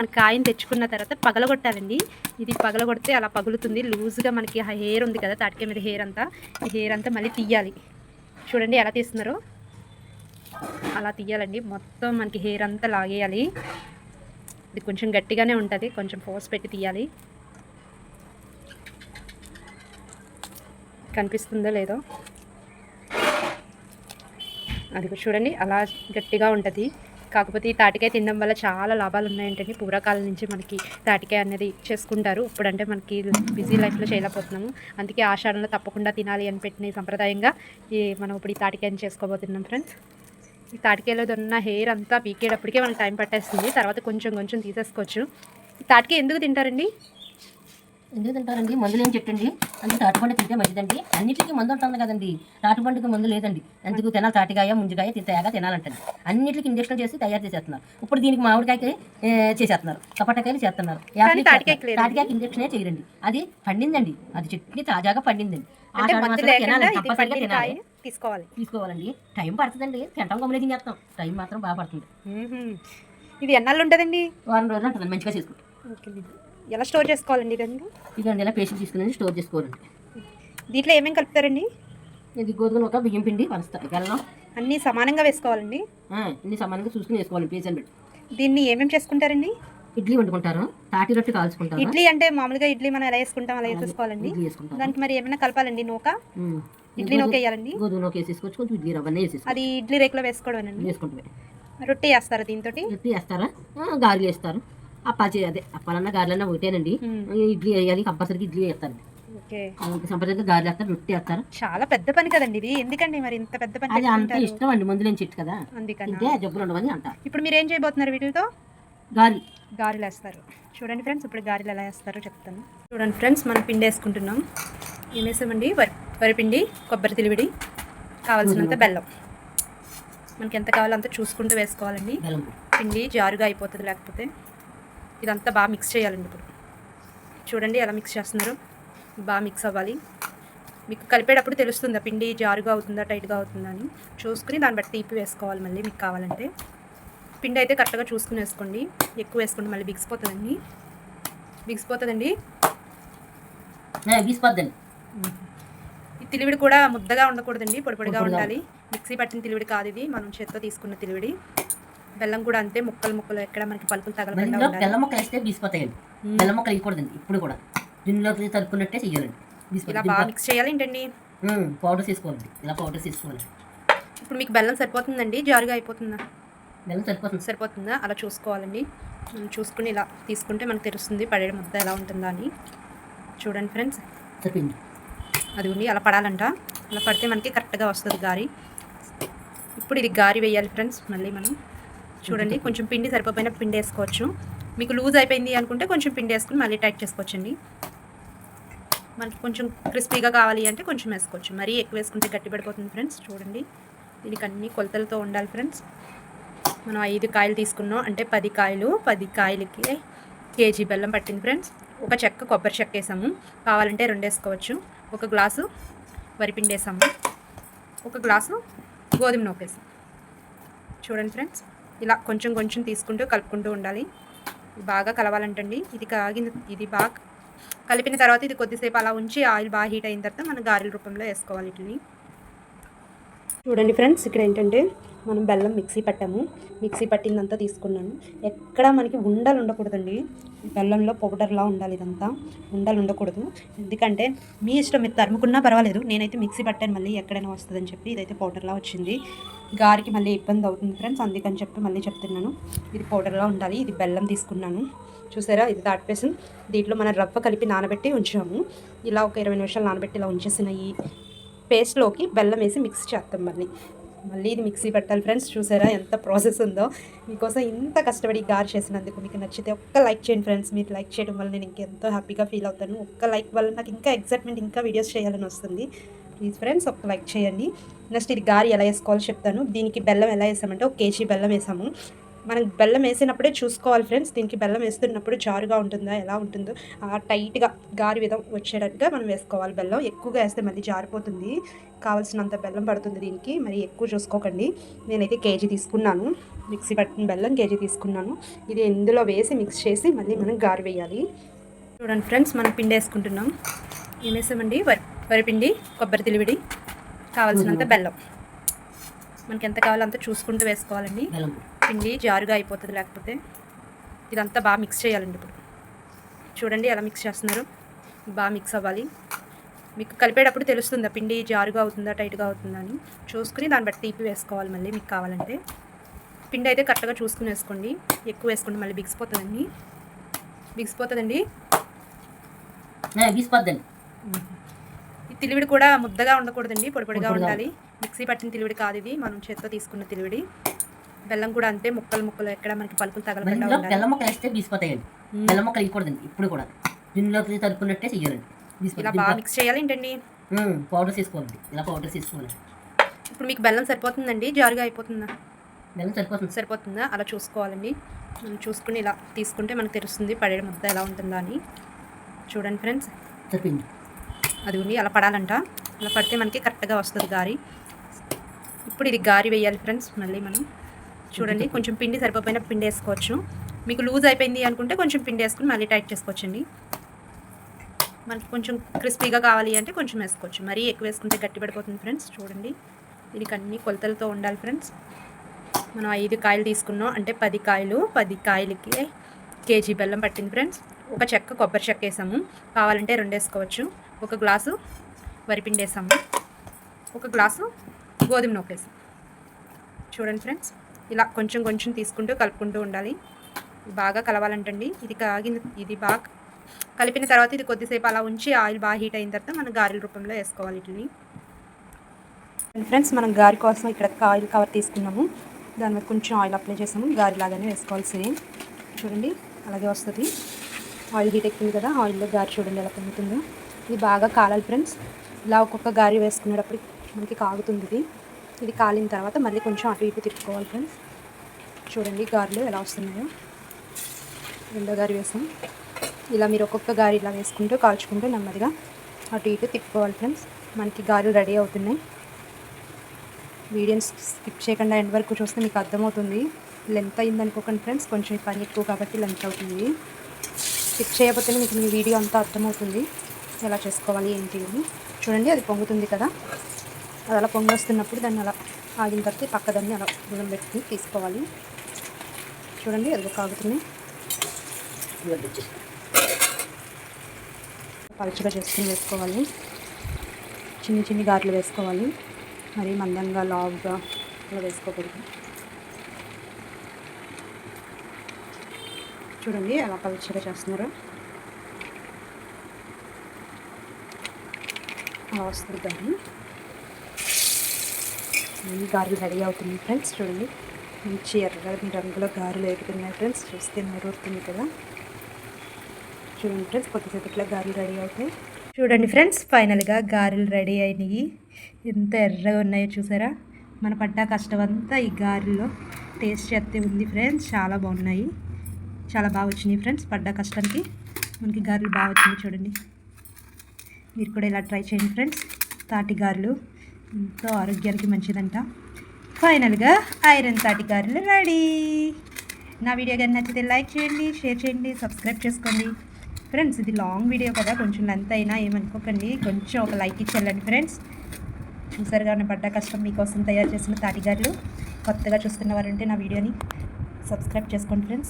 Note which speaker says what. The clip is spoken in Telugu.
Speaker 1: మన కాయని తెచ్చుకున్న తర్వాత పగలగొట్టాలండి. ఇది పగలగొడితే అలా పగులుతుంది. లూజ్గా మనకి హెయిర్ ఉంది కదా తాటికే మీద హెయిర్ అంతా. ఈ హెయిర్ అంతా మళ్ళీ తీయాలి. చూడండి ఎలా తీస్తున్నారో. అలా తీయాలండి. మొత్తం మనకి హెయిర్ అంతా లాగేయాలి. ఇది కొంచెం గట్టిగానే ఉంటుంది. కొంచెం ఫోర్స్ పెట్టి తీయాలి. కనిపిస్తుందో లేదో. అది చూడండి అలా గట్టిగా ఉంటుంది. కాకపోతే ఈ తాటికాయ తినడం వల్ల చాలా లాభాలు ఉన్నాయంటే పూర్వకాలం నుంచి మనకి తాటికాయ అనేది చేసుకుంటారు. ఇప్పుడంటే మనకి బిజీ లైఫ్లో చేయలేకపోతున్నాము. అందుకే ఆషాఢంలో తప్పకుండా తినాలి అని పెట్టిన సంప్రదాయంగా ఈ మనం ఇప్పుడు ఈ తాటికాయని చేసుకోబోతున్నాం ఫ్రెండ్స్. ఈ తాటికాయలో ఉన్న హెయిర్ అంతా పీకేటప్పటికే మనకి టైం పట్టేస్తుంది. తర్వాత కొంచెం కొంచెం తీసేసుకోవచ్చు. తాటికాయ ఎందుకు తింటారండి?
Speaker 2: ఎందుకు తింటారండి మందులు ఏం చెట్టండి అందుకే తాటిపండు తింటే మంచిదండి. అన్నిటికీ మందు ఉంటుంది కదండి. తాటిపండుకి మందు లేదండి. ఎందుకు తినాలి తాటికాయ ముంజికాయ తింటాయగా తినాలంటండి. అన్నిటికీ ఇంజక్షన్ చేసి తయారు చేసేస్తున్నారు. ఇప్పుడు దీనికి మామిడికాయకి చేసేస్తున్నారు. సపోటాకాయలు చేస్తున్నారు.
Speaker 1: తాటికాయకి
Speaker 2: ఇంజక్షనే చేయరండి. అది పండిందండి. అది చెట్టుని తాజాగా పండిందండి.
Speaker 1: అంటే మందు
Speaker 2: తినాలి.
Speaker 1: తీసుకోవాలి.
Speaker 2: తీసుకోవాలండి. టైం పడుతుందండి. తింటాం గమలే తినేస్తాం టైం మాత్రం బాగా పడుతుంది.
Speaker 1: ఇది ఎన్నాళ్ళు ఉంటుందండి?
Speaker 2: వారం రోజులు ఉంటుందండి. మంచిగా చేసుకుంటాం.
Speaker 1: ఎలా స్టోర్ చేసుకోవాలండి ఇదండి
Speaker 2: ఇదండి ఇలా పేస్ట్ తీసుకుని స్టోర్ చేసుకోవాలండి.
Speaker 1: దీంట్లో ఏమేమి కలుపుతారండి?
Speaker 2: ఇది గోధుమ ఒక బియ్యం పిండి పరుస్తాయి బెల్లం.
Speaker 1: అన్నీ సమానంగా వేసుకోవాలండి?
Speaker 2: ఆ, ఇన్ని సమానంగా చూసుకుని వేసుకోవాలి పేజీని పెట్టి.
Speaker 1: దీన్ని ఏమేమి చేసుకుంటారండి?
Speaker 2: ఇడ్లీ వండుకుంటారు తాటి రొట్టె కాల్చుకుంటారు.
Speaker 1: ఇడ్లీ అంటే మామూలుగా ఇడ్లీ మనం ఎలా వేసుకుంటాం అలా
Speaker 2: వేసుకుంటారు.
Speaker 1: దానికి మరి ఏమైనా కలపాలండి నూక. ఇడ్లీ నూక వేయాలండి.
Speaker 2: గోధుమ నూక వేసేసుకోవచ్చు కొంచెం ఇడ్లీ రవ్వనే వేసేసుకోవచ్చు.
Speaker 1: అది ఇడ్లీ రేకులో వేసుకోవడమేనండి.
Speaker 2: వేసుకుంటే.
Speaker 1: రొట్టె వేస్తారా దీంతో
Speaker 2: ఇడ్లీ వేస్తారా? గారెలు వేస్తారు. అప్పాలు చే అదే అప్పాలన్నా గారెలన్నా ఒకటేనండి. ఇడ్లీ వేయాలి కంపల్సరీగా ఇడ్లీ వేస్తారు.
Speaker 1: ఓకే.
Speaker 2: సంప్రదాయంగా గారెలు వేస్తారు రొట్టె వేస్తారు.
Speaker 1: చాలా పెద్ద పని కదండి ఇది. ఎందుకండి మరి ఇంత పెద్ద పని
Speaker 2: అది అంత? ఇష్టం అండి మందులేని చెట్టు కదా.
Speaker 1: అందుకని?
Speaker 2: జబ్బులు ఉండవని అంటారు.
Speaker 1: ఇప్పుడు మీరు ఏం చేయబోతున్నారు వీటితో?
Speaker 2: గారి
Speaker 1: గారెలు వేస్తారు. చూడండి ఫ్రెండ్స్ ఇప్పుడు గారెలు ఎలా వేస్తారో చెప్తాను. చూడండి ఫ్రెండ్స్ మనం పిండి వేసుకుంటున్నాం. ఏం వేసామండి? వరి వరిపిండి కొబ్బరి తిలివిడి కావాల్సినంత బెల్లం. మనకి ఎంత కావాలో అంత చూసుకుంటూ వేసుకోవాలండి. పిండి జారుగా అయిపోతుంది లేకపోతే. ఇదంతా బాగా మిక్స్ చేయాలండి ఇప్పుడు. చూడండి ఎలా మిక్స్ చేస్తున్నారు. బాగా మిక్స్ అవ్వాలి. మీకు కలిపేటప్పుడు తెలుస్తుంది పిండి జారుగా అవుతుందా టైట్గా అవుతుందా అని. చూసుకుని దాన్ని బట్టి తీపి వేసుకోవాలి మళ్ళీ మీకు కావాలంటే. పిండి అయితే కరెక్ట్గా చూసుకుని వేసుకోండి. ఎక్కువ వేసుకోండి మళ్ళీ బిగిసిపోతుందండి. బిగిసిపోతుందండి.
Speaker 2: గీసిపోద్దండి
Speaker 1: ఈ తిలివిడి కూడా ముద్దగా ఉండకూడదండి పొడి పొడిగా ఉండాలి. మిక్సీ పట్టిన తిలివిడి కాదు ఇది. మనం చేత్తో తీసుకున్న తిలివిడి. బెల్లం కూడా అంతే ముక్కలు ముక్కలు ఎక్కడ మనకి పలుకులు తగలకుండా
Speaker 2: బెల్లం ముక్కలు వేస్తే గీసిపోతాయండి బెల్లం ముక్కలు వేయకూడదండి ఇప్పుడు కూడా. దీనిలోకి తలుపుకున్నట్టే చెయ్యాలండి
Speaker 1: ఇలా బాగా మిక్స్ చేయాలి ఏంటండి?
Speaker 2: పౌడర్ తీసుకోవాలండి ఇలా పౌడర్ తీసుకోవాలి.
Speaker 1: ఇప్పుడు మీకు బెల్లం సరిపోతుందండి? జారుగా అయిపోతుందా?
Speaker 2: బెల్లం సరిపోతుంది.
Speaker 1: సరిపోతుందా? అలా చూసుకోవాలండి. చూసుకుని ఇలా తీసుకుంటే మనకు తెలుస్తుంది పడే ముద్ద ఎలా ఉంటుందా అని. చూడండి ఫ్రెండ్స్.
Speaker 2: సరిపోయింది.
Speaker 1: అది ఉండి అలా పడాలంట. అలా పడితే మనకి కరెక్ట్గా వస్తుంది గారి. ఇప్పుడు ఇది గారి వేయాలి ఫ్రెండ్స్ మళ్ళీ మనం. చూడండి కొంచెం పిండి సరిపోయిన పిండి వేసుకోవచ్చు మీకు లూజ్ అయిపోయింది అనుకుంటే కొంచెం పిండి వేసుకుని మళ్ళీ టైట్ చేసుకోవచ్చండి. మనకి కొంచెం క్రిస్పీగా కావాలి అంటే కొంచెం వేసుకోవచ్చు. మరీ ఎక్కువ వేసుకుంటే గట్టి పడిపోతుంది ఫ్రెండ్స్ చూడండి. దీనికి అన్ని కొలతలతో ఉండాలి ఫ్రెండ్స్. మనం ఐదు కాయలు తీసుకున్నాం అంటే పది కాయలు పది కాయలకి కేజీ బెల్లం పట్టింది ఫ్రెండ్స్. ఒక చెక్క కొబ్బరి చెక్క వేసాము. కావాలంటే రెండు వేసుకోవచ్చు. ఒక గ్లాసు వరిపిండి వేసాము. ఒక గ్లాసు గోధుమ నూక చూడండి ఫ్రెండ్స్. ఇలా కొంచెం కొంచెం తీసుకుంటూ కలుపుకుంటూ ఉండాలి. బాగా కలవాలంటండి. ఇది కాగిన ఇది బాగా కలిపిన తర్వాత ఇది కొద్దిసేపు అలా ఉంచి ఆయిల్ బాగా హీట్ అయిన తర్వాత మనం గారెల రూపంలో వేసుకోవాలి వీటిని. చూడండి ఫ్రెండ్స్ ఇక్కడ ఏంటంటే మనం బెల్లం మిక్సీ పట్టాము. మిక్సీ పట్టిందంతా తీసుకున్నాను. ఎక్కడ మనకి ఉండలు ఉండకూడదండి. బెల్లంలో పౌడర్లా ఉండాలి ఇదంతా. ఉండలు ఉండకూడదు. ఎందుకంటే మీ ఇష్టం మీరు తరుముకున్నా పర్వాలేదు. నేనైతే మిక్సీ పట్టాను మళ్ళీ ఎక్కడైనా వస్తుందని చెప్పి ఇదైతే పౌడర్లా వచ్చింది. గారికి మళ్ళీ ఇబ్బంది అవుతుంది ఫ్రెండ్స్ అందుకని చెప్పి మళ్ళీ చెప్తున్నాను. ఇది పౌడర్లా ఉండాలి. ఇది బెల్లం తీసుకున్నాను. చూసారా? ఇది దాటిపేసి దీంట్లో మన రవ్వ కలిపి నానబెట్టి ఉంచాము. ఇలా ఒక ఇరవై నిమిషాలు నానబెట్టి ఇలా ఉంచేసిన ఈ పేస్ట్లోకి బెల్లం వేసి మిక్స్ చేస్తాం మళ్ళీ. మళ్ళీ ఇది మిక్సీ పెట్టాలి ఫ్రెండ్స్ చూసారా ఎంత ప్రాసెస్ ఉందో. మీకోసం ఇంత కష్టపడి గారు చేసినందుకు మీకు నచ్చితే ఒక్క లైక్ చేయండి ఫ్రెండ్స్. మీరు లైక్ చేయడం వల్ల నేను ఇంకెంతో హ్యాపీగా ఫీల్ అవుతాను. ఒక్క లైక్ వల్ల నాకు ఇంకా ఎగ్జైట్మెంట్ ఇంకా వీడియోస్ చేయాలని వస్తుంది. ప్లీజ్ ఫ్రెండ్స్ ఒక లైక్ చేయండి. నెక్స్ట్ ఇది గారి ఎలా వేసుకోవాలో చెప్తాను. దీనికి బెల్లం ఎలా వేసామంటే ఒక కేజీ బెల్లం వేసాము. మనం బెల్లం వేసినప్పుడే చూసుకోవాలి ఫ్రెండ్స్. దీనికి బెల్లం వేస్తున్నప్పుడు జారుగా ఉంటుందా ఎలా ఉంటుందో ఆ టైట్గా గారి విధం వచ్చేటట్టుగా మనం వేసుకోవాలి బెల్లం. ఎక్కువగా వేస్తే మళ్ళీ జారిపోతుంది. కావాల్సినంత బెల్లం పడుతుంది దీనికి. మరి ఎక్కువ చూసుకోకండి. నేనైతే కేజీ తీసుకున్నాను. మిక్సీ పట్టిన బెల్లం కేజీ తీసుకున్నాను. ఇది ఇందులో వేసి మిక్స్ చేసి మళ్ళీ మనం గారి వేయాలి. చూడండి ఫ్రెండ్స్ మనం పిండి వేసుకుంటున్నాం. ఏం వేసామండి? వరి వరిపిండి కొబ్బరి తిలివిడి కావాల్సినంత బెల్లం. మనకి ఎంత కావాలో అంత చూసుకుంటూ వేసుకోవాలండి.
Speaker 2: బెల్లం.
Speaker 1: పిండి జారుగా అయిపోతుంది లేకపోతే ఇదంతా బాగా మిక్స్ చేయాలండి ఇప్పుడు. చూడండి ఎలా మిక్స్ చేస్తున్నారు. బాగా మిక్స్ అవ్వాలి. మీకు కలిపేటప్పుడు తెలుస్తుంది ఆ పిండి జారుగా అవుతుందా టైట్గా అవుతుందా అని. చూసుకుని దాన్ని బట్టి తీపి వేసుకోవాలి మళ్ళీ మీకు కావాలంటే. పిండి అయితే కరెక్ట్గా చూసుకుని వేసుకోండి. ఎక్కువ వేసుకోండి మళ్ళీ బిగిసిపోతుందండి. బిగిసిపోతుందండి. ఈ తిలివిడి కూడా ముద్దగా ఉండకూడదండి పొడి పొడిగా
Speaker 2: పొడి పొడిగా.
Speaker 1: ఉండాలి. మిక్సీ పట్టిన తిలివిడి కాదు ఇది. మనం చేత్తో తీసుకున్న తిలివిడి. బెల్లం కూడా అంతే ముక్కలు ముక్కలు ఎక్కడ మనకి పలుకులు తగలకుండా
Speaker 2: బెల్లం ముక్కలు వేస్తే గీసిపోతాయండి
Speaker 1: మ్మ్.
Speaker 2: బెల్లం ముక్కలు వేయకూడదండి ఇప్పుడు కూడా. దీనిలోకి తరుపుకున్నట్టే చెయ్యాలండి
Speaker 1: ఇలా బాగా మిక్స్ చేయాలి ఏంటండి?
Speaker 2: పౌడర్స్ వేసుకోవాలండి ఇలా పౌడర్స్ వేసుకోవాలి
Speaker 1: ఇప్పుడు మీకు బెల్లం సరిపోతుందండి? జారుగా అయిపోతుందా?
Speaker 2: బెల్లం సరిపోతుంది.
Speaker 1: సరిపోతుందా? అలా చూసుకోవాలండి. మనం చూసుకుని ఇలా తీసుకుంటే మనకు తెలుస్తుంది పడే ముద్ద ఎలా ఉంటుందా అని. చూడండి ఫ్రెండ్స్.
Speaker 2: సరిపోయింది
Speaker 1: అది ఉండి అలా పడాలంట. అలా పడితే మనకి కరెక్ట్గా వస్తుంది గారి. ఇప్పుడు ఇది గారి వేయాలి ఫ్రెండ్స్ మళ్ళీ మనం. చూడండి కొంచెం పిండి సరిపోయిన పిండి వేసుకోవచ్చు మీకు లూజ్ అయిపోయింది అనుకుంటే కొంచెం పిండి వేసుకుని మళ్ళీ టైట్ చేసుకోవచ్చండి. మనకి కొంచెం క్రిస్పీగా కావాలి అంటే కొంచెం వేసుకోవచ్చు. మరీ ఎక్కువ వేసుకుంటే గట్టి పడిపోతుంది ఫ్రెండ్స్. చూడండి దీనికి అన్ని కొలతలతో ఉండాలి ఫ్రెండ్స్. మనం ఐదు కాయలు తీసుకున్నాం అంటే పది కాయలు పది కాయలకి కేజీ బెల్లం పట్టింది ఫ్రెండ్స్. ఒక చెక్క కొబ్బరి చెక్క వేసాము. కావాలంటే రెండు వేసుకోవచ్చు. ఒక గ్లాసు వరిపిండి వేసాము. ఒక గ్లాసు గోధుమ నూక వేసాం చూడండి ఫ్రెండ్స్. ఇలా కొంచెం కొంచెం తీసుకుంటూ కలుపుకుంటూ ఉండాలి. బాగా కలవాలంటండి. ఇది కాగిన ఇది బాగా కలిపిన తర్వాత ఇది కొద్దిసేపు అలా ఉంచి ఆయిల్ బాగా హీట్ అయిన తర్వాత మనం గారెల రూపంలో వేసుకోవాలి వీటిని. ఫ్రెండ్స్ మనం గారి కోసం ఇక్కడ ఆయిల్ కవర్ తీసుకున్నాము. దాని మీద కొంచెం ఆయిల్ అప్లై చేసాము. గారి లాగానే చూడండి అలాగే వస్తుంది. ఆయిల్ హీట్ ఎక్కింది కదా ఆయిల్లో గారి చూడండి ఎలా పొందుతుందో ఇది బాగా కాలాలి ఫ్రెండ్స్. ఇలా ఒక్కొక్క గారి వేసుకునేటప్పుడు మనకి కాగుతుంది ఇది. ఇది కాలిన తర్వాత మళ్ళీ కొంచెం అటు ఇటు తిప్పుకోవాలి ఫ్రెండ్స్ చూడండి గారెలు ఎలా వస్తున్నాయో. రెండో గారి వేసాం. ఇలా మీరు ఒక్కొక్క గారి ఇలా వేసుకుంటూ కాల్చుకుంటూ నెమ్మదిగా అటు ఇటు తిప్పుకోవాలి ఫ్రెండ్స్ మనకి గారెలు రెడీ అవుతున్నాయి. వీడియోని స్కిప్ చేయకుండా ఎండ్ వరకు చూస్తే మీకు అర్థమవుతుంది. లెంత్ అయింది అనుకోకండి ఫ్రెండ్స్ కొంచెం పని ఎక్కువ కాబట్టి లెంత్ అవుతుంది. స్కిప్ చేయకపోతే మీకు మీ వీడియో అంతా అర్థమవుతుంది. ఎలా చేసుకోవాలి ఏంటి అని. చూడండి అది పొంగుతుంది కదా. అది అలా పొంగొస్తున్నప్పుడు దాన్ని అలా ఆగిన తర్వాత పక్కదాన్ని అలా దూరం పెట్టుకుని తీసుకోవాలి. చూడండి అది కాగుతుంది. పలుచగా చేసుకుని వేసుకోవాలి. చిన్న చిన్ని గారెలు వేసుకోవాలి. మరి మందంగా లావుగా అలా వేసుకోకూడదు. చూడండి అలా పలుచగా చేస్తున్నారు. అలా వస్తుంది దాన్ని. ఈ గారెలు రెడీ అవుతుంది ఫ్రెండ్స్ చూడండి. మంచి ఎర్రని రంగులో గారెలు ఎగుతున్నాయి ఫ్రెండ్స్ చూస్తే మెరుగుతుంది కదా. చూడండి ఫ్రెండ్స్ కొద్దిసేపట్లో గారెలు రెడీ అవుతాయి చూడండి ఫ్రెండ్స్ ఫైనల్గా గారెలు రెడీ అయినాయి. ఎంత ఎర్రగా ఉన్నాయో చూసారా? మన పడ్డ కష్టం అంతా ఈ గారెల్లో టేస్ట్ చేస్తే ఉంది ఫ్రెండ్స్ చాలా బాగున్నాయి. చాలా బాగా వచ్చినాయి ఫ్రెండ్స్ పడ్డ కష్టానికి. మనకి గారెలు బాగా వచ్చినాయి చూడండి. మీరు కూడా ఇలా ట్రై చేయండి ఫ్రెండ్స్ తాటి గారెలు. ఎంతో ఆరోగ్యానికి మంచిదంట. ఫైనల్గా ఐరన్ తాటికారులు రెడీ. నా వీడియో కానీ నచ్చితే లైక్ చేయండి షేర్ చేయండి సబ్స్క్రైబ్ చేసుకోండి. ఫ్రెండ్స్ ఇది లాంగ్ వీడియో కదా కొంచెం లెంత్ అయినా ఏమనుకోకండి. కొంచెం ఒక లైక్ ఇచ్చేయాలండి ఫ్రెండ్స్ చూసారు కానీ పడ్డ కష్టం మీకోసం తయారు చేసిన తాటిగారులు కొత్తగా చూస్తున్న వారంటే నా వీడియోని సబ్స్క్రైబ్ చేసుకోండి ఫ్రెండ్స్